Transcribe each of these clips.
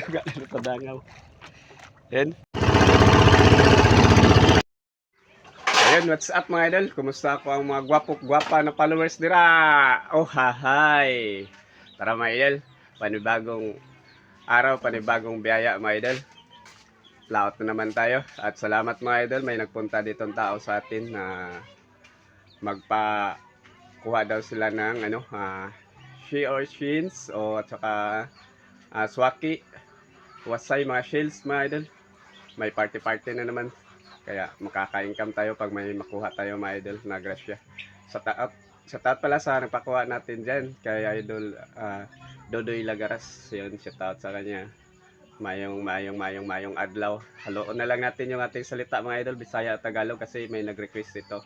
Tuga na padangaw. Yan. Ayun, what's up mga idol? Kumusta ako ang mga gwapok-gwapa na followers nila? Oh, hahay! Tara mga idol, panibagong araw, panibagong biyaya mga idol. Laot na naman tayo. At salamat mga idol, may nagpunta ditong tao sa atin na magpa kuha daw sila ng ano, ah, she or shins o at saka ah, swaki, wasay mga shells mga idol. May party-party na naman. Kaya makaka-income tayo pag may makuha tayo mga idol na grasya. Sa taat, sa taat pala sa nagpakuha natin dyan kay idol ah, Dodoy Lagaras. Yun, shout out sa kanya. Mayong, mayong, mayong, mayong adlaw. Haloon na lang natin yung ating salita mga idol, Bisaya at Tagalog kasi may nag-request ito.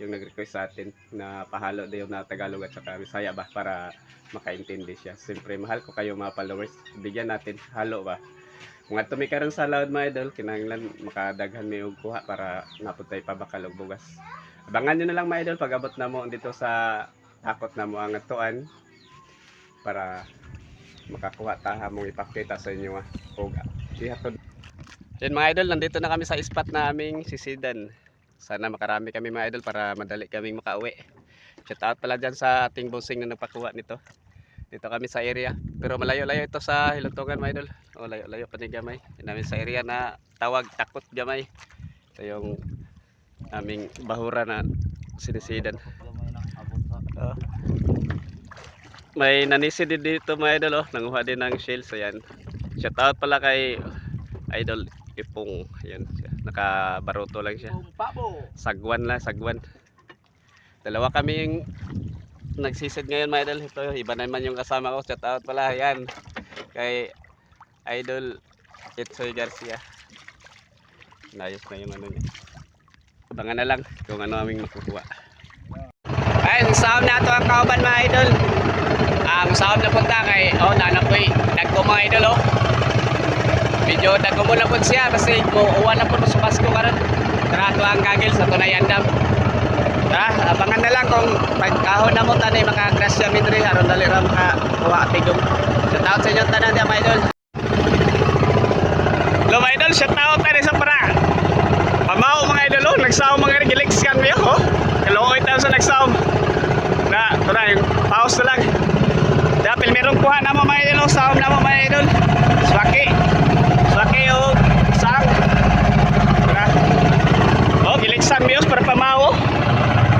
Yung nag-request sa atin na pahalo din na Tagalog at saka Bisaya ba para makaintindi siya. Siyempre, mahal ko kayo mga followers. Bigyan natin halo ba. Kung ato may karon sa loud mga idol, kinahanglan makadaghan may og kuha para naputay pa bakal og bugas. Abangan nyo na lang mga idol pag abot na mo dito sa hakot na mo ang atuan para makakuha ta mong ipakita sa inyo ah. Og ihatod. Yan mga idol, nandito na kami sa spot naming sisidan. Sana makarami kami mga idol para madali kaming makauwi. Shout out pala dyan sa ating bossing na nagpakuha nito. Dito kami sa area. Pero malayo-layo ito sa Hilutungan mga idol. O layo-layo pa ni Gamay. Namin sa area na tawag Takot Gamay. Ito yung aming bahura na sinisidan. Oo. May nanisi din dito mga idol oh. Nanguha din ng shells. Ayan. Shout out pala kay idol Ipong. Ayan. Nakabaruto lang siya. Sagwan lang, sagwan. Dalawa kaming nagsisid ngayon mga idol. Ito, iba naman yung kasama ko. Shout out pala, yan. Kay Idol Itsoy Garcia. Nayos na yung ano niya. Abangan na lang kung ano aming makukuha. Ay, ang sound na ito ang kauban mga idol. Ang sound na punta kay, oh, nanapoy. Nagko mga idol, oh. Medyo dagko mo na po siya kasi muuwan na po sa Pasko karon. Tara to ang kagil sa Tunayan Dam. Tara, abangan na lang kung pagkahon na mo tanay mga grasya midri aron dali ra maka kuha tigong. Shout out sa inyo tanan dia mga idol. Hello mga idol, shout out tayo sa para. Pamao mga idol, oh, nagsaw mga gilix kan biyo, oh. Kaluoy tayo sa nagsaw. Na, yung pause na lang. Dapil merong kuha na mo mga idol, oh, saom na mo mga idol. Swaki. Swaki o sang. Tara. Oh, giligsan biyos para pamawo.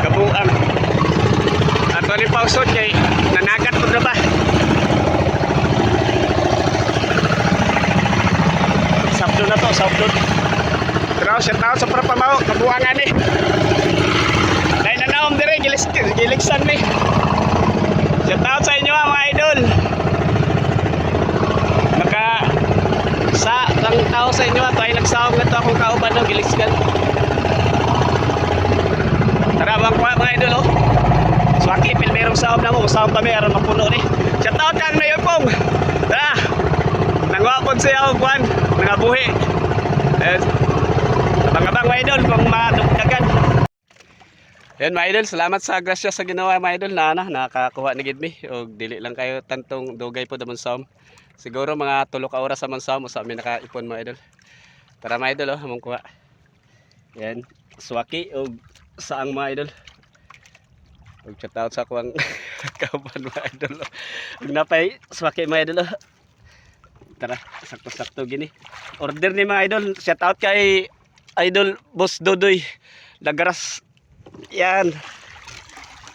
Kabuang. Ato ni pausot kay nanagat po na ba? Na to, sabdo. Pero shout out sa para pamawo, kabuangan ni. Dahil nanaom dire, gilis, giligsan ni. Shout out sa inyo mga idol. Maka sa ang tao sa inyo ato ay nagsawag na akong kauban ng gilisgan. Tara bang kuha mga idol oh. Swaki pil merong sawag na mo, sawag kami aron mapuno ni. Shout out kang mayor pong. Tara. Nangwapon siya og kwan, nangabuhi. Eh, abang-abang mga idol kung madugdagan. Yan mga idol, salamat sa grasya sa ginawa mga idol na ana, nakakuha ni Gidmi. O dili lang kayo tantong dugay po damon som. Siguro mga tulo ka oras sa mansaw mo sa amin nakaipon mga idol. Tara mga idol oh, among kuha. Yan, swaki o saang mga idol. Og shout out sa kuwang kauban mga idol. oh. Ug napay swaki mga idol. Tara, sakto-sakto gini. Order ni mga idol, shout out kay idol Boss Dodoy Lagaras. Yan.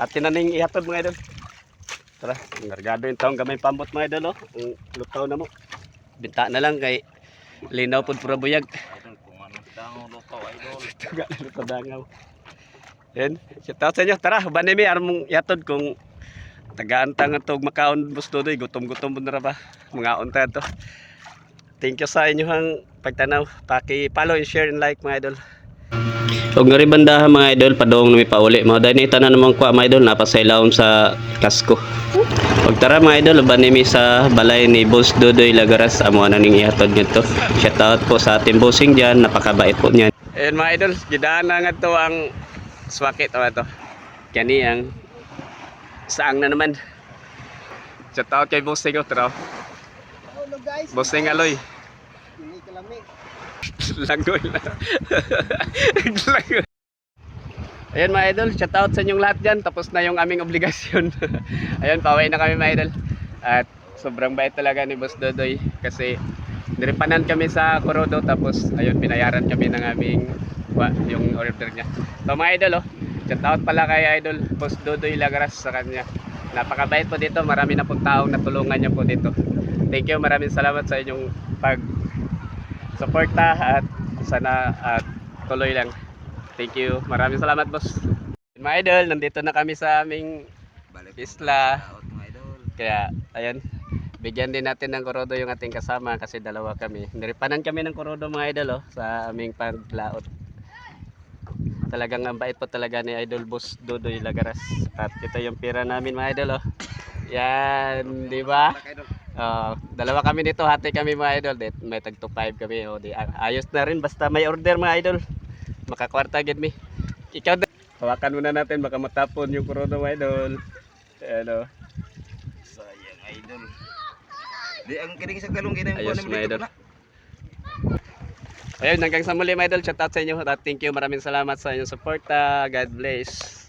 At tinaning ihatod mga idol. Tara, ngargado yung taong gamay pambot mga idol, oh. Ang lutaw na mo. Binta na lang kay linaw pud pura buyag. Idol, kung ano dango luto, idol. Tuga na luto dangaw. Yan, shout out sa inyo. Tara, banay mi armong yatod kung tagaantang atog makaon gusto doy gutom-gutom po na ba mga unta to thank you sa inyong pagtanaw paki-follow and share and like mga idol Og nga bandahan mga idol, padong nami pauli. Mga dahil ni tanan naman kuha mga idol, napasailawom sa kasko. Og tara mga idol, uban nimi sa balay ni Boss Dodoy Lagaras. Amo na ning ihatod nito. Shout out po sa ating bossing dyan, napakabait po niyan. Ayun mga idol, gidaan na nga to ang swakit o ito. Kani ang saang na naman. Shout out kay bossing ko, tara. guys. Bossing Aloy. Hindi kalami. Langoy na. Langoy. Ayan mga idol, shout out sa inyong lahat dyan. Tapos na yung aming obligasyon. Ayan, pauwi na kami mga idol. At sobrang bait talaga ni Boss Dodoy. Kasi niripanan kami sa Corodo. Tapos ayun, binayaran kami ng aming wa, yung order niya. So mga idol, oh, shout out pala kay idol Boss Dodoy Lagaras sa kanya. Napakabait po dito. Marami na pong taong natulungan niya po dito. Thank you, maraming salamat sa inyong pag suporta at sana at tuloy lang. Thank you. Maraming salamat, boss. Mga idol, nandito na kami sa aming isla. Kaya, ayan, bigyan din natin ng korodo yung ating kasama kasi dalawa kami. Niripanan kami ng korodo mga idol oh, sa aming paglaot. Talagang ang bait po talaga ni Idol Boss Dodoy Lagaras. At ito yung pira namin mga idol oh. Yan, di ba? Oh, dalawa kami dito, hati kami mga idol. Dit, may tag to 5 kami. Oh, di, ayos na rin basta may order mga idol. Makakwarta gid mi. Ikaw din. Hawakan muna natin baka matapon yung kurodo mga idol. Ano? Sayang idol. Di ang kining sa galong ginang Ayos, mga idol. na. Ayun, hanggang sa muli mga idol. Shout out sa inyo. Thank you. Maraming salamat sa inyong support. God bless.